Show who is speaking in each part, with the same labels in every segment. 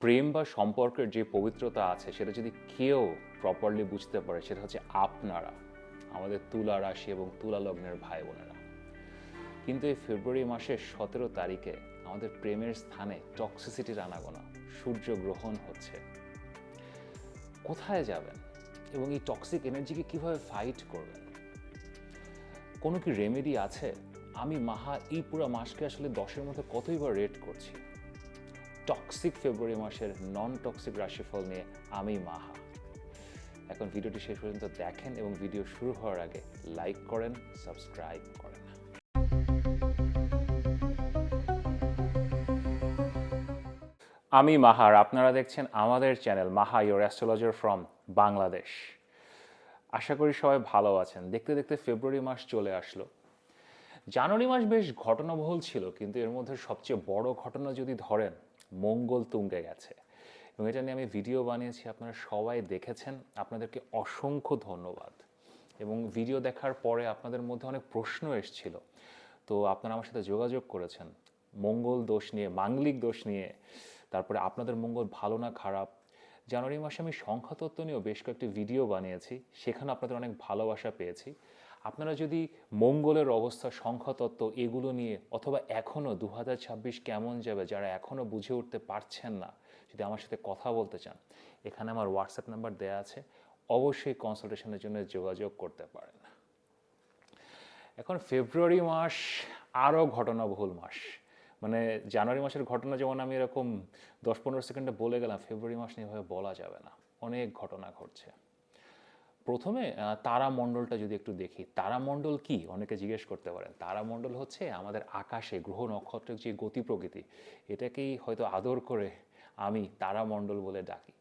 Speaker 1: প্রেম বা সম্পর্কের যে পবিত্রতা আছে, সেটা যদি কেউ প্রপারলি বুঝতে পারে, সেটা হচ্ছে আপনারা, আমাদের তুলা রাশি এবং তুলা লগ্নের ভাই বোনেরা কিন্তু এই ফেব্রুয়ারি মাসের সতেরো তারিখে আমাদের প্রেমের স্থানে টক্সিসিটির আনাগোনা, সূর্য গ্রহণ হচ্ছে। কোথায় যাবেন এবং এই টক্সিক এনার্জিকে কীভাবে ফাইট করবেন? কোনো কি রেমেডি আছে? আমি মাহা এই পুরো মাসকে আসলে দশের মধ্যে কতই বার রেট করছি? টক্সিক ফেব্রুয়ারি মাসের নন টক্সিক রাশিফল নিয়ে আমি মাহা। এখন ভিডিওটি শেষ পর্যন্ত দেখেন এবং ভিডিও শুরু হওয়ার আগে লাইক করেন সাবস্ক্রাইব করেন। আমি মাহার আপনারা দেখছেন আমাদের channel Maha your astrologer from Bangladesh আশা করি সবাই ভালো আছেন। দেখতে দেখতে ফেব্রুয়ারি মাস চলে আসলো। জানুয়ারি মাস বেশ ঘটনাবহুল ছিল, কিন্তু এর মধ্যে সবচেয়ে বড় ঘটনা যদি ধরেন মঙ্গল তুঙ্গে গেছে। এবং এটা নিয়ে আমি ভিডিও বানিয়েছি, আপনারা সবাই দেখেছেন। আপনাদেরকে অসংখ্য ধন্যবাদ। এবং ভিডিও দেখার পরে আপনাদের মধ্যে অনেক প্রশ্ন এসেছিল। তো আপনারা আমার সাথে যোগাযোগ করেছেন। মঙ্গল দোষ নিয়ে, মাঙ্গলিক দোষ নিয়ে, তারপরে আপনাদের মঙ্গল ভালো না খারাপ। জানুয়ারি মাসে আমি সংখ্যাতত্ত্ব নিয়েও বেশ কয়েকটি ভিডিও বানিয়েছি। সেখানে আপনাদের অনেক ভালোবাসা পেয়েছি। আপনারা যদি মঙ্গলের অবস্থা সংখ্যাতত্ত্ব এগুলো নিয়ে অথবা এখনও দু হাজার ছাব্বিশ কেমন যাবে, যারা এখনও বুঝে উঠতে পারছেন না, যদি আমার সাথে কথা বলতে চান, এখানে আমার হোয়াটসঅ্যাপ নাম্বার দেওয়া আছে। অবশ্যই কনসালটেশনের জন্য যোগাযোগ করতে পারেন। এখন ফেব্রুয়ারি মাস আরও ঘটনাবহুল মাস। মানে জানুয়ারি মাসের ঘটনা যেমন আমি এরকম দশ পনেরো সেকেন্ডে বলে গেলাম ফেব্রুয়ারি মাস নিয়ে বলা যাবে না। অনেক ঘটনা ঘটছে। প্রথমে তারামণ্ডলটা যদি একটু দেখি, তারামণ্ডল কি? অনেকে জিজ্ঞেস করতে পারেন। তারামণ্ডল হচ্ছে আমাদের আকাশে, গ্রহ নক্ষত্রের যে গতি প্রকৃতি, এটাকেই হয়তো আদর করে আমি তারামণ্ডল বলে ডাকি।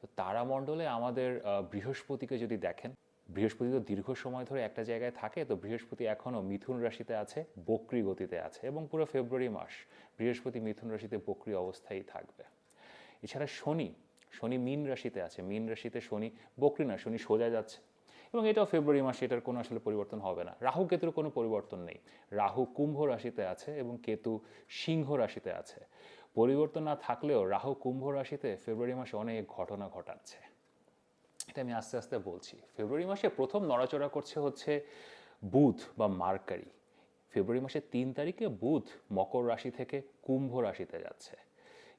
Speaker 1: তো তারামণ্ডলে আমাদের বৃহস্পতিকে যদি দেখেন, বৃহস্পতি তো দীর্ঘ সময় ধরে একটা জায়গায় থাকে, তো বৃহস্পতি এখনও মিথুন রাশিতে আছে, বক্রি গতিতে আছে এবং পুরো ফেব্রুয়ারি মাস বৃহস্পতি মিথুন রাশিতে বক্রি অবস্থায় থাকবে। এছাড়া শনি শনি মীন রাশিতে আছে, মীন রাশিতে শনি বকরি না, শনি সোজা যাচ্ছে। এবং এটাও ফেব্রুয়ারি মাসে এটার কোনো আসলে পরিবর্তন হবে না। রাহু কেতুর কোনো পরিবর্তন নেই। রাহু কুম্ভ রাশিতে আছে এবং কেতু সিংহ রাশিতে আছে। পরিবর্তন না থাকলেও রাহু কুম্ভ রাশিতে ফেব্রুয়ারি মাসে অনেক ঘটনা ঘটাচ্ছে। এটা আমি আস্তে আস্তে বলছি। ফেব্রুয়ারি মাসে প্রথম নড়াচড়া করছে হচ্ছে বুধ বা মার্কারি। ফেব্রুয়ারি মাসের তিন তারিখে বুধ মকর রাশি থেকে কুম্ভ রাশিতে যাচ্ছে।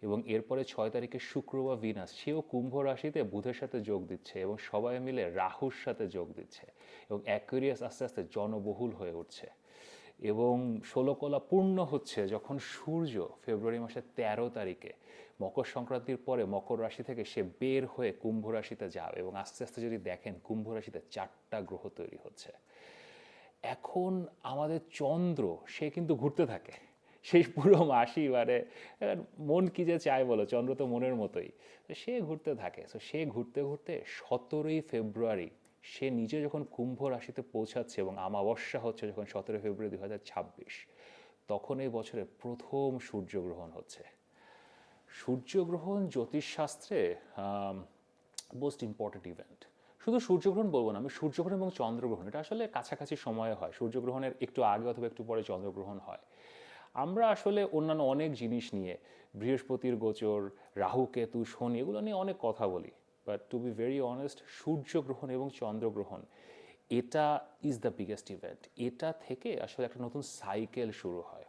Speaker 1: এবং এরপরে ছয় তারিখে শুক্র বা ভিনাস সেও কুম্ভ রাশিতে বুধের সাথে যোগ দিচ্ছে এবং সবাই মিলে রাহুর সাথে যোগ দিচ্ছে এবং অ্যাকুরিয়াস আস্তে আস্তে জনবহুল হয়ে উঠছে। এবং ষোলকলা পূর্ণ হচ্ছে যখন সূর্য ফেব্রুয়ারি মাসের তেরো তারিখে মকর সংক্রান্তির পরে মকর রাশি থেকে সে বের হয়ে কুম্ভ রাশিতে যাবে এবং আস্তে আস্তে যদি দেখেন কুম্ভ রাশিতে চারটা গ্রহ তৈরি হচ্ছে। এখন আমাদের চন্দ্র, সে কিন্তু ঘুরতে থাকে। সেই পুরো মাসি মানে মন কি যে চায় বলো, চন্দ্র তো মনের মতোই। তো সে ঘুরতে থাকে। তো সে ঘুরতে ঘুরতে সতেরোই ফেব্রুয়ারি সে নিজে যখন কুম্ভ রাশিতে পৌঁছাচ্ছে এবং আমাবস্যা হচ্ছে যখন সতেরোই ফেব্রুয়ারি দু হাজার ছাব্বিশ, তখন এই বছরের প্রথম সূর্যগ্রহণ হচ্ছে। সূর্যগ্রহণ জ্যোতিষশাস্ত্রে মোস্ট ইম্পর্ট্যান্ট ইভেন্ট শুধু সূর্যগ্রহণ বলব না, আমি সূর্যগ্রহণ এবং চন্দ্রগ্রহণ, এটা আসলে কাছাকাছি সময়ে হয়। সূর্যগ্রহণের একটু আগে অথবা একটু পরে চন্দ্রগ্রহণ হয়। আমরা আসলে অন্যান্য অনেক জিনিস নিয়ে, বৃহস্পতির গোচর রাহু কেতু শনি, এগুলো নিয়ে অনেক কথা বলি। But to be very honest সূর্যগ্রহণ এবং চন্দ্রগ্রহণ, এটা ইজ দ্য বিগেস্ট ইভেন্ট এটা থেকে আসলে একটা নতুন সাইকেল শুরু হয়।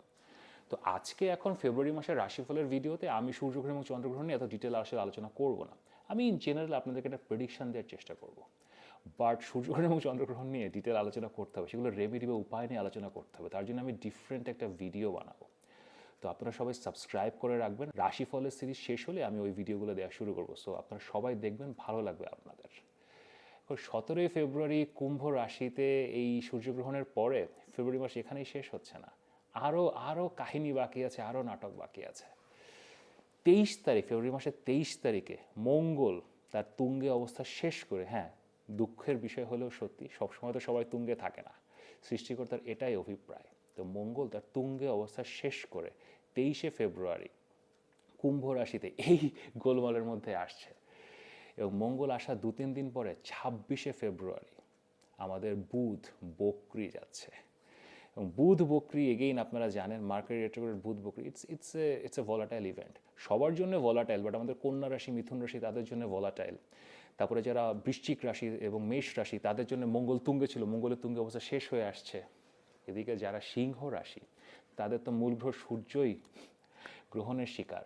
Speaker 1: তো আজকে এখন ফেব্রুয়ারি মাসের রাশিফলের ভিডিওতে আমি সূর্যগ্রহণ এবং চন্দ্রগ্রহণ নিয়ে এত ডিটেল আসলে আলোচনা করব না। আমি ইন জেনারেল আপনাদেরকে একটা প্রেডিকশন দেওয়ার চেষ্টা করব। বাট সূর্যগ্রহণ এবং চন্দ্রগ্রহণ নিয়ে ডিটেল আলোচনা করতে হবে। সেগুলো রেমেডি বা উপায় নিয়ে আলোচনা করতে হবে। তার জন্য আমি ডিফারেন্ট একটা ভিডিও বানাবো। তো আপনারা সবাই সাবস্ক্রাইব করে রাখবেন। রাশিফলের সিরিজ শেষ হলে আমি ওই ভিডিওগুলো দেওয়া শুরু করব। সো আপনারা সবাই দেখবেন, ভালো লাগবে আপনাদের। এখন সতেরোই ফেব্রুয়ারি কুম্ভ রাশিতে এই সূর্যগ্রহণের পরে ফেব্রুয়ারি মাস এখানেই শেষ হচ্ছে না। আরও আরও কাহিনী বাকি আছে আরও নাটক বাকি আছে। তেইশ তারিখ, ফেব্রুয়ারি মাসের তেইশ তারিখে মঙ্গল তার তুঙ্গে অবস্থা শেষ করে হ্যাঁ দুঃখের বিষয় হলেও সত্যি, সবসময় তো সবাই তুঙ্গে থাকে না। সৃষ্টিকর্তার এটাই অভিপ্রায়। তো মঙ্গল তার তুঙ্গে অবস্থা শেষ করে তেইশে ফেব্রুয়ারি কুম্ভ রাশিতে এই গোলমালের মধ্যে আসছে। এবং মঙ্গল আসা দু তিন দিন পরে ছাব্বিশে ফেব্রুয়ারি আমাদের বুধ বকরি যাচ্ছে। এবং বুধ বকরি এগেইন আপনারা জানেন মার্কেট রেট্রোগ্রেড বুধ বকরি it's it's a it's a volatile event সবার জন্য ভলাটাইল বাট আমাদের কন্যা রাশি, মিথুন রাশি, তাদের জন্য ভলাটাইল তারপরে যারা বৃশ্চিক রাশি এবং মেষ রাশি, তাদের জন্য মঙ্গল তুঙ্গে ছিল। মঙ্গলের তুঙ্গে অবস্থা শেষ হয়ে আসছে। এদিকে যারা সিংহ রাশি, তাদের তো মূল সূর্যই গ্রহণের শিকার।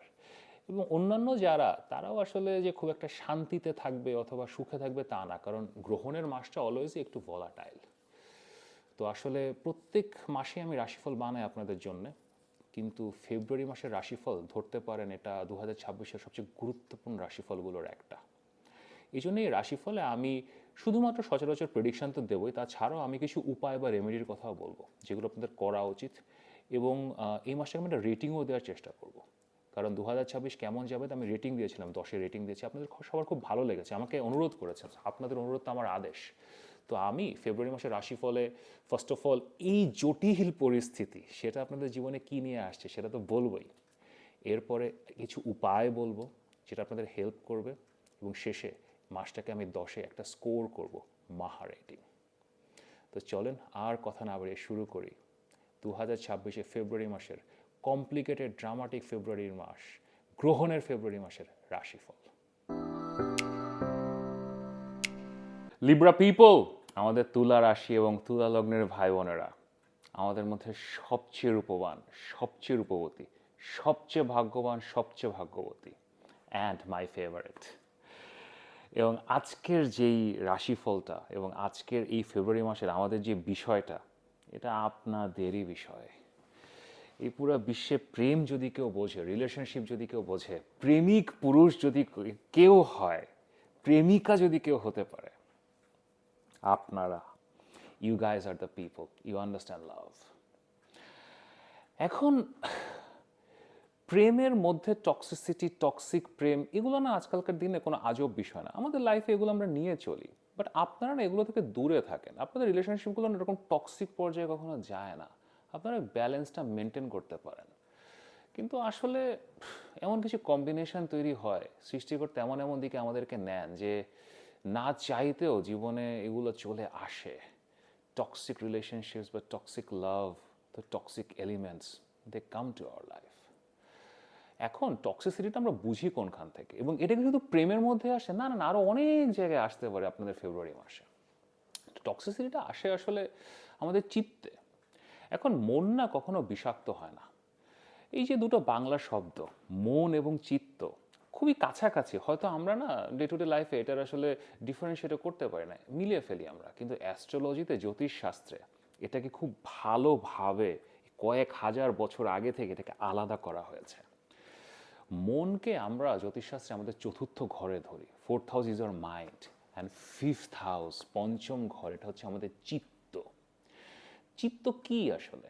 Speaker 1: এবং অন্যান্য যারা, তারাও আসলে যে খুব একটা শান্তিতে থাকবে অথবা সুখে থাকবে তা না, কারণ গ্রহণের মাসটা অলওয়েজই একটু ভলাটাইল তো আসলে প্রত্যেক মাসে আমি রাশিফল বানাই আপনাদের জন্য, কিন্তু ফেব্রুয়ারি মাসের রাশিফল ধরতে পারেন এটা দু হাজার সবচেয়ে গুরুত্বপূর্ণ রাশিফলগুলোর একটা। এই জন্য এই রাশিফলে আমি শুধুমাত্র সচরাচর প্রেডিকশান তো দেবই, তাছাড়াও আমি কিছু উপায় বা রেমেডির কথাও বলব, যেগুলো আপনাদের করা উচিত এবং এই মাসে আমি একটা রেটিংও দেওয়ার চেষ্টা করব। কারণ দু ছাব্বিশ কেমন যাবে আমি রেটিং দিয়েছিলাম, দশে রেটিং দিয়েছি, আপনাদের সবার খুব ভালো লেগেছে, আমাকে অনুরোধ করেছেন, আপনাদের অনুরোধ তো আমার আদেশ। তো আমি ফেব্রুয়ারি মাসের রাশিফলে ফার্স্ট অফ অল এই জটিল পরিস্থিতি, সেটা আপনাদের জীবনে কী নিয়ে আসছে সেটা তো বলবই। এরপরে কিছু উপায় বলব, যেটা আপনাদের হেল্প করবে এবং শেষে মাসটাকে আমি দশে একটা স্কোর করব মাহা রেটিং তো চলেন আর কথা না বাড়িয়ে শুরু করি। দু হাজার ছাব্বিশে ফেব্রুয়ারি মাসের কমপ্লিকেটেড ড্রামাটিক ফেব্রুয়ারির মাস, গ্রহণের ফেব্রুয়ারি মাসের রাশিফল। লিব্রা পিপল আমাদের তুলা রাশি এবং তুলা লগ্নের ভাই বোনেরা, আমাদের মধ্যে সবচেয়ে রূপবান, সবচেয়ে রূপবতী, সবচেয়ে ভাগ্যবান, সবচেয়ে ভাগ্যবতী অ্যান্ড মাই ফেভারিট এবং আজকের যেই রাশিফলটা এবং আজকের এই ফেব্রুয়ারি মাসের আমাদের যে বিষয়টা, এটা আপনাদেরই বিষয়। এই পুরো বিশ্বে প্রেম যদি কেউ বোঝে রিলেশনশিপ যদি কেউ বোঝে, প্রেমিক পুরুষ যদি কেউ হয়, প্রেমিকা যদি কেউ হতে পারে, আপনারা you guys are the people you understand love এখন প্রেমের মধ্যে টক্সিসিটি টক্সিক প্রেম, এগুলো না আজকালকার দিনে কোনো আজব বিষয় না। আমাদের লাইফে এগুলো আমরা নিয়ে চলি। বাট আপনারা না এগুলো থেকে দূরে থাকেন। আপনাদের রিলেশনশিপগুলো না এরকম টক্সিক পর্যায়ে কখনো যায় না। আপনারা ব্যালেন্সটা মেনটেন করতে পারেন। কিন্তু আসলে, এমন কিছু কম্বিনেশন তৈরি হয়, সৃষ্টিকর্তা এমন এমন দিকে আমাদেরকে নেন যে না চাইতেও জীবনে এগুলো চলে আসে। টক্সিক রিলেশনশিপস বা toxic love the toxic elements they come to our life এখন টক্সিসিটিটা আমরা বুঝি কোনখান থেকে? এবং এটা শুধু প্রেমের মধ্যে আসে, না না আরও অনেক জায়গায় আসতে পারে আপনাদের ফেব্রুয়ারি মাসে। টক্সিসিটিটা আসে আসলে আমাদের চিত্তে। এখন মন না কখনো বিষাক্ত হয় না। এই যে দুটো বাংলা শব্দ, মন এবং চিত্ত, খুবই কাছাকাছি। হয়তো আমরা না ডে টু ডে লাইফে এটার আসলে ডিফারেন্সিয়েট করতে পারি না, মিলিয়ে ফেলি আমরা। কিন্তু অ্যাস্ট্রোলজিতে জ্যোতিষ শাস্ত্রে এটাকে খুব ভালোভাবে কয়েক হাজার বছর আগে থেকে এটাকে আলাদা করা হয়েছে। মনকে আমরা জ্যোতিষশাস্ত্রে আমাদের চতুর্থ ঘরে ধরি। Fourth house is our mind and fifth house পঞ্চম ঘর, এটা হচ্ছে আমাদের চিত্ত। চিত্ত কি আসলে?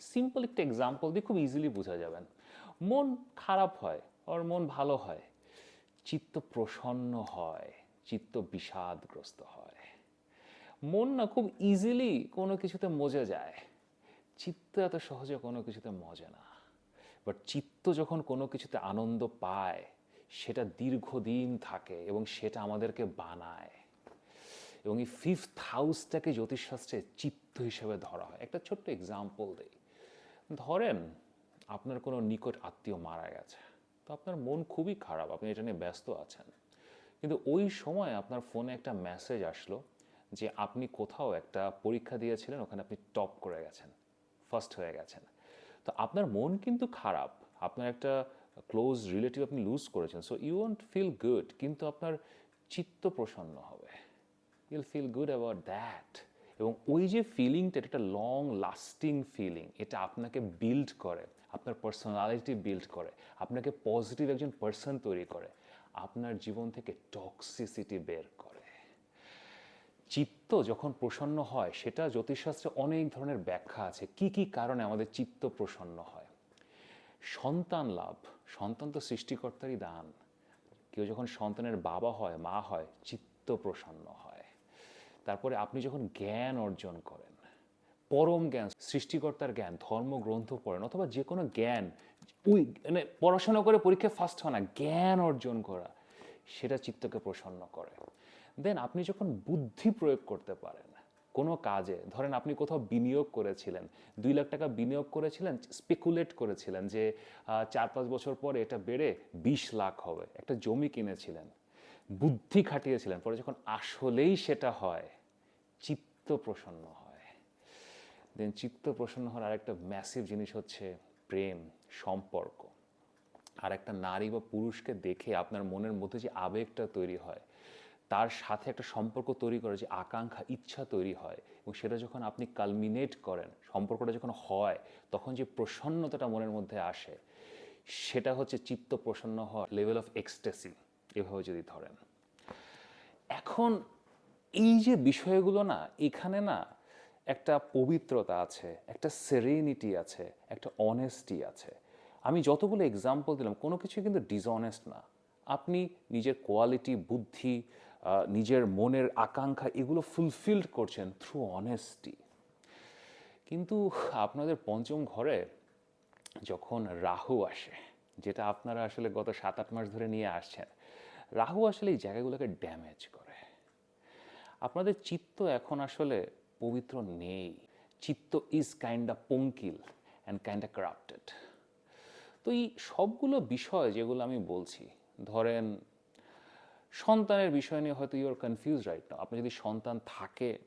Speaker 1: সিম্পল একটা এক্সাম্পল দিয়ে খুব ইজিলি বোঝা যাবেন। মন খারাপ হয় আর মন ভালো হয়, চিত্ত প্রসন্ন হয়, চিত্ত বিষাদগ্রস্ত হয়। মন না খুব ইজিলি কোনো কিছুতে মজে যায়, চিত্ত এত সহজে কোনো কিছুতে মজে না। বাট চিত্ত যখন কোনো কিছুতে আনন্দ পায়, সেটা দীর্ঘদিন থাকে এবং সেটা আমাদেরকে বানায়। এবং এই ফিফথ হাউসটাকে জ্যোতিষশাস্ত্রে চিত্ত হিসেবে ধরা হয়। একটা ছোট্ট এক্সাম্পল দেই। ধরেন, আপনার কোনো নিকট আত্মীয় মারা গেছে। তো আপনার মন খুবই খারাপ, আপনি এটা নিয়ে ব্যস্ত আছেন। কিন্তু ওই সময় আপনার ফোনে একটা মেসেজ আসলো যে, আপনি কোথাও একটা পরীক্ষা দিয়েছিলেন, ওখানে আপনি টপ করে গেছেন ফার্স্ট হয়ে গেছেন। তো আপনার মন কিন্তু খারাপ। আপনার একটা ক্লোজ রিলেটিভ আপনি লুজ করেছেন। So you won't feel good কিন্তু আপনার চিত্ত প্রসন্ন হবে। You'll feel good about that এবং ওই যে ফিলিংটা একটা লং লাস্টিং ফিলিং এটা আপনাকে বিল্ড করে, আপনার পার্সোনালিটি বিল্ড করে, আপনাকে পজিটিভ একজন পার্সন তৈরি করে, আপনার জীবন থেকে টক্সিসিটি বের করে। চিত্ত যখন প্রসন্ন হয়, সেটা জ্যোতিষশাস্ত্রে অনেক ধরনের ব্যাখ্যা আছে। কি কি কারণে আমাদের চিত্ত প্রসন্ন হয়? সন্তান লাভ, সন্তান তো সৃষ্টিকর্তারই দান। কেউ যখন সন্তানের বাবা হয়, মা হয়, চিত্ত প্রসন্ন হয়। তারপরে আপনি যখন জ্ঞান অর্জন করেন, পরম জ্ঞান, সৃষ্টিকর্তার জ্ঞান, ধর্মগ্রন্থ পড়েন, অথবা যে কোনো জ্ঞান, ওই মানে পড়াশোনা করে পরীক্ষায় ফার্স্ট হয় না, জ্ঞান অর্জন করা, সেটা চিত্তকে প্রসন্ন করে। দেন আপনি যখন বুদ্ধি প্রয়োগ করতে পারেন কোনো কাজে, ধরেন আপনি কোথাও বিনিয়োগ করেছিলেন, দুই লাখ টাকা বিনিয়োগ করেছিলেন স্পেকুলেট করেছিলেন যে চার পাঁচ বছর পরে এটা বেড়ে বিশ লাখ হবে, একটা জমি কিনেছিলেন, বুদ্ধি খাটিয়েছিলেন, পরে যখন আসলেই সেটা হয়, চিত্ত প্রসন্ন হয়। দেন চিত্ত প্রসন্ন হওয়ার আরেকটা ম্যাসিভ জিনিস হচ্ছে প্রেম, সম্পর্ক। আর একটা নারী বা পুরুষকে দেখে আপনার মনের মধ্যে যে আবেগটা তৈরি হয় তার সাথে একটা সম্পর্ক তৈরি করে যে আকাঙ্ক্ষা, ইচ্ছা তৈরি হয় এবং সেটা যখন আপনি কালমিনেট করেন, সম্পর্কটা যখন হয়, তখন যে প্রসন্নতাটা মনের মধ্যে আসে, সেটা হচ্ছে চিত্ত প্রসন্ন হওয়ার লেভেল অফ এক্সটেসি এভাবে যদি ধরেন। এখন এই যে বিষয়গুলো না, এখানে না একটা পবিত্রতা আছে, একটা সেরেনিটি আছে, একটা অনেস্টি আছে। আমি যতগুলো এক্সাম্পল দিলাম, কোনো কিছু কিন্তু ডিসঅনেস্ট না। আপনি নিজের কোয়ালিটি বুদ্ধি নিজের মনের আকাঙ্ক্ষা এগুলো ফুলফিলড করছেন থ্রু অনেস্টি কিন্তু আপনাদের পঞ্চম ঘরে যখন রাহু আসে, যেটা আপনারা আসলে গত সাত আট মাস ধরে নিয়ে আসছেন, রাহু আসলে এই জায়গাগুলোকে ড্যামেজ করে। আপনাদের চিত্ত এখন আসলে পবিত্র নেই। চিত্ত ইজ কাইন্ড অফ পঙ্কিল অ্যান্ড কাইন্ড অফ করাপ্টেড তো এই সবগুলো বিষয় যেগুলো আমি বলছি, ধরেন সন্তানের বিষয় নিয়ে হয়তো ইউর কনফিউজ রাইট না আপনি যদি সন্তান থাকে,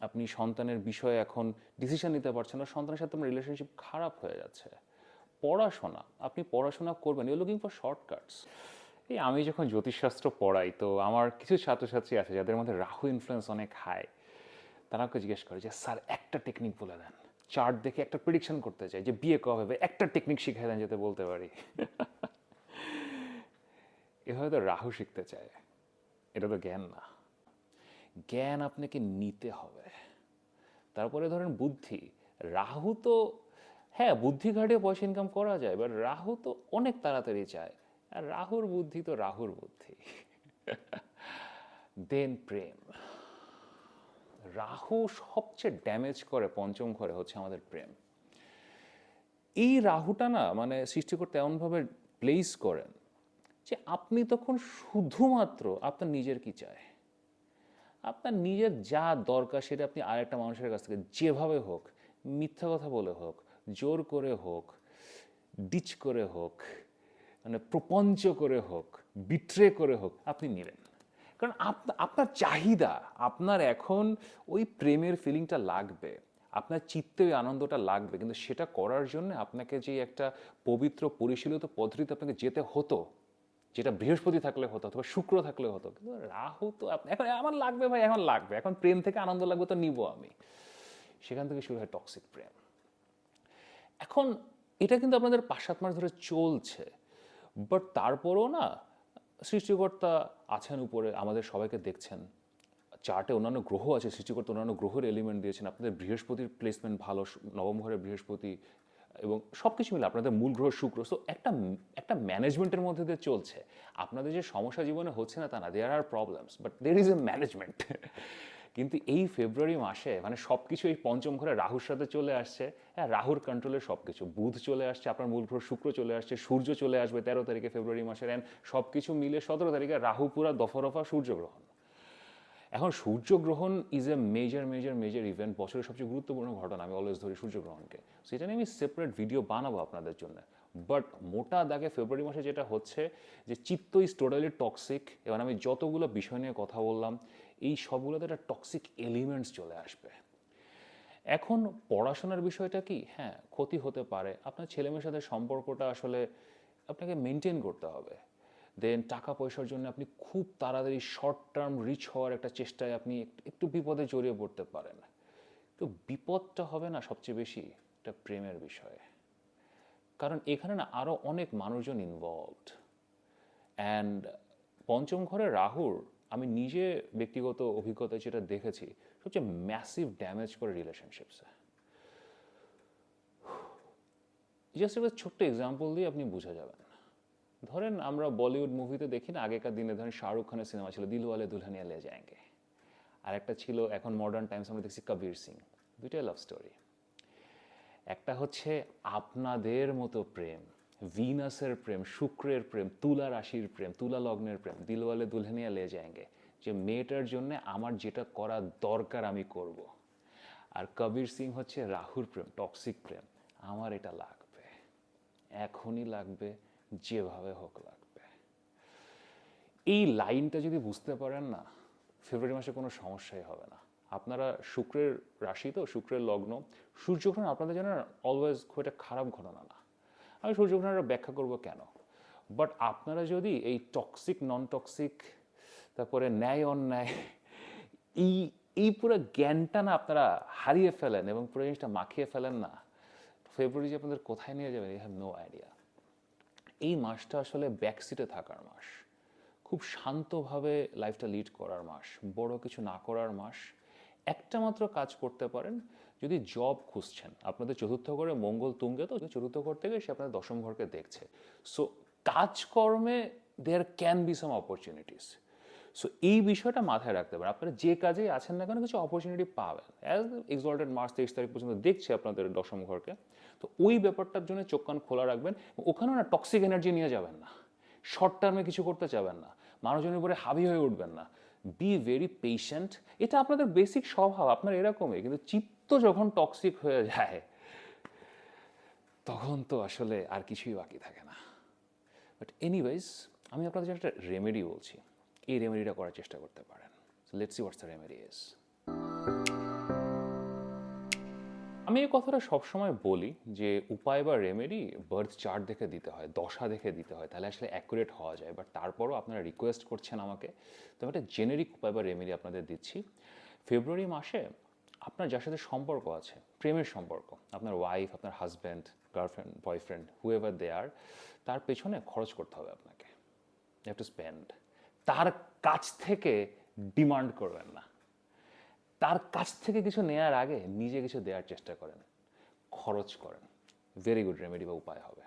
Speaker 1: আপনি সন্তানের বিষয়ে এখন ডিসিশন নিতে পারছেন না, সন্তানের সাথে আপনার রিলেশনশিপ খারাপ হয়ে যাচ্ছে। পড়াশোনা, আপনি পড়াশোনা করবেন ইউ লুকিং ফর শর্টকাটস এই আমি যখন জ্যোতিষশাস্ত্র পড়াই, তো আমার কিছু ছাত্রছাত্রী আছে যাদের মধ্যে রাহু ইনফ্লুয়েন্স অনেক হাই তারা আমাকে জিজ্ঞেস করে যে, স্যার, একটা টেকনিক বলে দেন। চার্ট দেখে একটা প্রিডিকশন করতে চাই যে বিয়ে কবে হবে? একটা টেকনিক শিখিয়ে দেন যাতে বলতে পারি। এভাবে তো রাহু শিখতে চায়। এটা তো জ্ঞান না। জ্ঞান আপনাকে নিতে হবে। তারপরে ধরেন বুদ্ধি। রাহু তো হ্যাঁ বুদ্ধি ঘাটে পয়সা ইনকাম করা যায় বাট রাহু তো অনেক তাড়াতাড়ি চায়। আর রাহুর বুদ্ধি তো রাহুর বুদ্ধি। দেন প্রেম। রাহু সবচেয়ে ড্যামেজ করে, পঞ্চম ঘরে হচ্ছে আমাদের প্রেম। এই রাহুটা না মানে সৃষ্টিকর্তা এমনভাবে প্লেস করেন যে আপনি তখন শুধুমাত্র আপনার নিজের কি চায়? আপনার নিজের যা দরকার সেটা আপনি আরেকটা মানুষের কাছ থেকে যেভাবে হোক, মিথ্যা কথা বলে হোক, জোর করে হোক, ডিচ করে হোক মানে প্রপঞ্চ করে হোক, বিট্রে করে হোক, আপনি নেবেন কারণ আপ- আপনার চাহিদা, আপনার এখন ওই প্রেমের ফিলিংটা লাগবে, আপনার চিত্তে ওই আনন্দটা লাগবে, কিন্তু সেটা করার জন্য আপনাকে যে একটা পবিত্র, পরিশীলিত পদ্ধতিতে আপনাকে যেতে হতো যেটা বৃহস্পতি থাকলে হতো অথবা শুক্র থাকলে হতো, কিন্তু রাহু তো এখন আমার লাগবে ভাই, এখন লাগবে। এখন প্রেম থেকে আনন্দ লাগবে তো নিব আমি। সেখান থেকে শুরু হয় টক্সিক প্রেম। এখন এটা কিন্তু আপনাদের পাঁচ, সাত মাস ধরে চলছে বাট তারপরও না সৃষ্টিকর্তা আছেন উপরে, আমাদের সবাইকে দেখছেন। চার্টে অন্যান্য গ্রহ আছে, সৃষ্টিকর্তা অন্যান্য গ্রহের এলিমেন্ট দিয়েছেন। আপনাদের বৃহস্পতির প্লেসমেন্ট ভালো, নবম বৃহস্পতি এবং সব কিছু মিলে আপনাদের মূল গ্রহ, শুক্র সো একটা একটা ম্যানেজমেন্টের মধ্যে দিয়ে চলছে। আপনাদের যে সমস্যা জীবনে হচ্ছে না তা না there are problems but there is a management কিন্তু এই ফেব্রুয়ারি মাসে মানে সব কিছু এই পঞ্চম ঘরে রাহুর সাথে চলে আসছে। হ্যাঁ রাহুর কন্ট্রোলে সব কিছু বুধ চলে আসছে, আপনার মূল গ্রহ, শুক্র চলে আসছে, সূর্য চলে আসবে তেরো তারিখে ফেব্রুয়ারি মাসের অ্যান্ড সব কিছু মিলে সতেরো তারিখে রাহু পুরা দফা রফা সূর্যগ্রহণ এখন সূর্যগ্রহণ is a major major major event বছরের সবচেয়ে গুরুত্বপূর্ণ ঘটনা, আমি অলওয়েজ ধরি সূর্যগ্রহণকে। সেটা নিয়ে আমি সেপারেট ভিডিও বানাবো আপনাদের জন্য। বাট মোটা দাগে ফেব্রুয়ারি মাসে যেটা হচ্ছে যে চিত্ত ইজ টোটালি টক্সিক এবার আমি যতগুলো বিষয় নিয়ে কথা বললাম, এই সবগুলোতে একটা টক্সিক এলিমেন্টস চলে আসবে। এখন পড়াশোনার বিষয়টা কি? হ্যাঁ ক্ষতি হতে পারে। আপনার ছেলেমেয়ের সাথে সম্পর্কটা আসলে আপনাকে মেনটেন করতে হবে। দেন টাকা পয়সার জন্য আপনি খুব তাড়াতাড়ি শর্ট টার্ম রিচ হওয়ার একটা চেষ্টায় আপনি একটু- বিপদে জড়িয়ে পড়তে পারেন। তো বিপদটা হবে না সবচেয়ে বেশি এটা প্রেমের বিষয়ে। কারণ এখানে না আরও অনেক মানুষজন ইনভলভড অ্যান্ড পঞ্চম ঘরে রাহুর আমি নিজে ব্যক্তিগত অভিজ্ঞতায় যেটা দেখেছি, সবচেয়ে ম্যাসিভ ড্যামেজ করে রিলেশনশিপসে জাস্ট একটা ছোট্ট এক্সাম্পল দিয়ে আপনি বুঝে যাবেন। ধরেন আমরা বলিউড মুভিতে দেখি না, আগেকার দিনে ধরেন শাহরুখ খানের সিনেমা ছিল দিলওয়ালে দুলহানিয়া লে যায়েঙ্গে। আর একটা ছিল এখন মডার্ন টাইমস আমরা দেখছি কবির সিং, দুইটাই লাভ স্টোরি একটা হচ্ছে আপনাদের মতো প্রেম, ভিনাসের প্রেম, শুক্রের প্রেম, তুলা রাশির প্রেম, তুলা লগ্নের প্রেম, দিলওয়ালে দুলহানিয়া লে যায়েঙ্গে। যে মেয়েটার জন্য আমার যেটা করা দরকার আমি করব। আর কবির সিং হচ্ছে রাহুর প্রেম টক্সিক প্রেম। আমার এটা লাগবে। এখনই লাগবে যেভাবে হোক লাগবে। এই লাইনটা যদি বুঝতে পারেন না, ফেব্রুয়ারি মাসে কোনো সমস্যাই হবে না। আপনারা শুক্রের রাশি তো, শুক্রের লগ্ন। সূর্যগ্রহণ আপনাদের জন্য অলওয়েজ খুব একটা খারাপ ঘটনা না। আমি সূর্যগ্রহণের ব্যাখ্যা করব কেন? বাট আপনারা যদি এই টক্সিক নন টক্সিক তারপরে ন্যায়, অন্যায়, এই এই পুরো জ্ঞানটা না আপনারা হারিয়ে ফেলেন এবং পুরো জিনিসটা মাখিয়ে ফেলেন না। ফেব্রুয়ারি যে আপনাদের কোথায় নিয়ে যাবেন ইউ হ্যাভ নো আইডিয়া এই মাসটা আসলে ব্যাকসিটে থাকার মাস। খুব শান্তভাবে লাইফটা লিড করার মাস, বড় কিছু না করার মাস। একটা মাত্র কাজ করতে পারেন, যদি জব খুঁজছেন, আপনাদের চতুর্থ ঘরে মঙ্গল তুঙ্গে তো চতুর্থ ঘর থেকে সে আপনাদের দশম ঘরকে দেখছে। সো কাজকর্মে there can be some opportunities so এই বিষয়টা মাথায় রাখতে পারেন। আপনারা যে কাজেই আছেন না কেন কিছু অপরচুনিটি পাবেন। অ্যাজ এক্সল্টেড মার্চ তেইশ তারিখ পর্যন্ত দেখছি আপনাদের দশম ঘরকে। তো ওই ব্যাপারটার জন্য চোখ কান খোলা রাখবেন। ওখানেও না টক্সিক এনার্জি নিয়ে যাবেন না। শর্ট টার্মে কিছু করতে চাবেন না। মানুষজনের উপরে হাবি হয়ে উঠবেন না। বি ভেরি পেশেন্ট এটা আপনাদের বেসিক স্বভাব। আপনার এরকমই। কিন্তু চিত্ত যখন টক্সিক হয়ে যায়, তখন তো আসলে আর কিছুই বাকি থাকে না। বাট এনিওয়েজ আমি আপনাদের একটা রেমেডি বলছি। এই রেমেডিটা করার চেষ্টা করতে পারেন। Let's see what's the remedy is আমি এই কথাটা সবসময় বলি যে, উপায় বা রেমেডি বার্থ চার্ট দেখে দিতে হয়, দশা দেখে দিতে হয়, তাহলে আসলে অ্যাকুরেট হওয়া যায়। বাট তারপরও আপনারা রিকোয়েস্ট করছেন আমাকে, তো আমি একটা জেনেরিক উপায় বা রেমেডি আপনাদের দিচ্ছি। ফেব্রুয়ারি মাসে আপনার যার সাথে সম্পর্ক আছে, প্রেমের সম্পর্ক, আপনার ওয়াইফ আপনার husband girlfriend boyfriend whoever they are তার পেছনে খরচ করতে হবে আপনাকে। ইউ টু স্পেন্ড তার কাছ থেকে ডিমান্ড করবেন না। তার কাছ থেকে কিছু নেয়ার আগে নিজে কিছু দেওয়ার চেষ্টা করেন, খরচ করেন। ভেরি গুড রেমেডি বা উপায় হবে।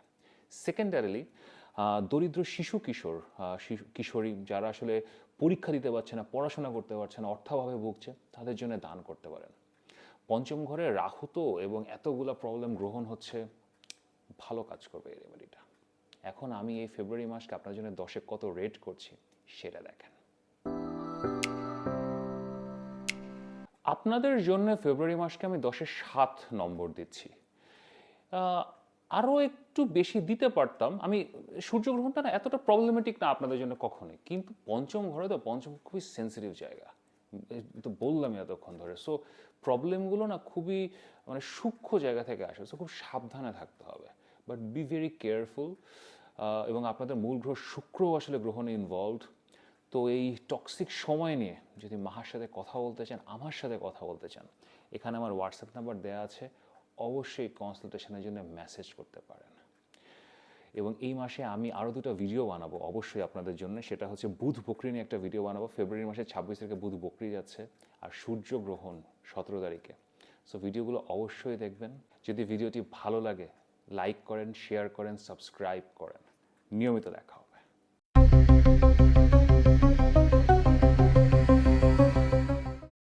Speaker 1: সেকেন্ডারিলি দরিদ্র শিশু কিশোর কিশোরী যারা আসলে পরীক্ষা দিতে পারছে না, পড়াশোনা করতে পারছে না, অর্থাভাবে ভুগছে, তাদের জন্য দান করতে পারেন। পঞ্চম ঘরে রাহু তো এবং এতগুলা প্রবলেম গ্রহণ হচ্ছে, ভালো কাজ করবে এই রেমেডিটা এখন আমি এই ফেব্রুয়ারি মাসকে আপনার জন্য দশে কত রেট করছি সেটা দেখেন। আপনাদের জন্য ফেব্রুয়ারি মাসকে আমি দশে সাত নম্বর দিচ্ছি। আরও একটু বেশি দিতে পারতাম। আমি সূর্যগ্রহণটা না এতটা প্রবলেমেটিক না আপনাদের জন্য কখনোই। কিন্তু পঞ্চম ঘরে তো পঞ্চম খুবই সেন্সিটিভ জায়গা। তো বললামই এতক্ষণ ধরে। সো প্রবলেমগুলো না খুবই মানে সূক্ষ্ম জায়গা থেকে আসে। সো খুব সাবধানে থাকতে হবে। বাট বি ভেরি কেয়ারফুল এবং আপনাদের মূল গ্রহ শুক্রও আসলে গ্রহণে ইনভলভড তো এই টক্সিক সময় নিয়ে যদি মাহার সাথে কথা বলতে চান, আমার সাথে কথা বলতে চান, এখানে আমার হোয়াটসঅ্যাপ নাম্বার দেওয়া আছে। অবশ্যই কনসালটেশনের জন্য মেসেজ করতে পারেন। এবং এই মাসে আমি আরও দুটো ভিডিও বানাবো অবশ্যই আপনাদের জন্য। সেটা হচ্ছে বুধ বকরি নিয়ে একটা ভিডিও বানাবো। ফেব্রুয়ারি মাসে ছাব্বিশ তারিখে বুধ বকরি যাচ্ছে আর সূর্য গ্রহণ সতেরো তারিখে। সো ভিডিওগুলো অবশ্যই দেখবেন। যদি ভিডিওটি ভালো লাগে লাইক করেন শেয়ার করেন সাবস্ক্রাইব করেন নিয়মিত দেখা।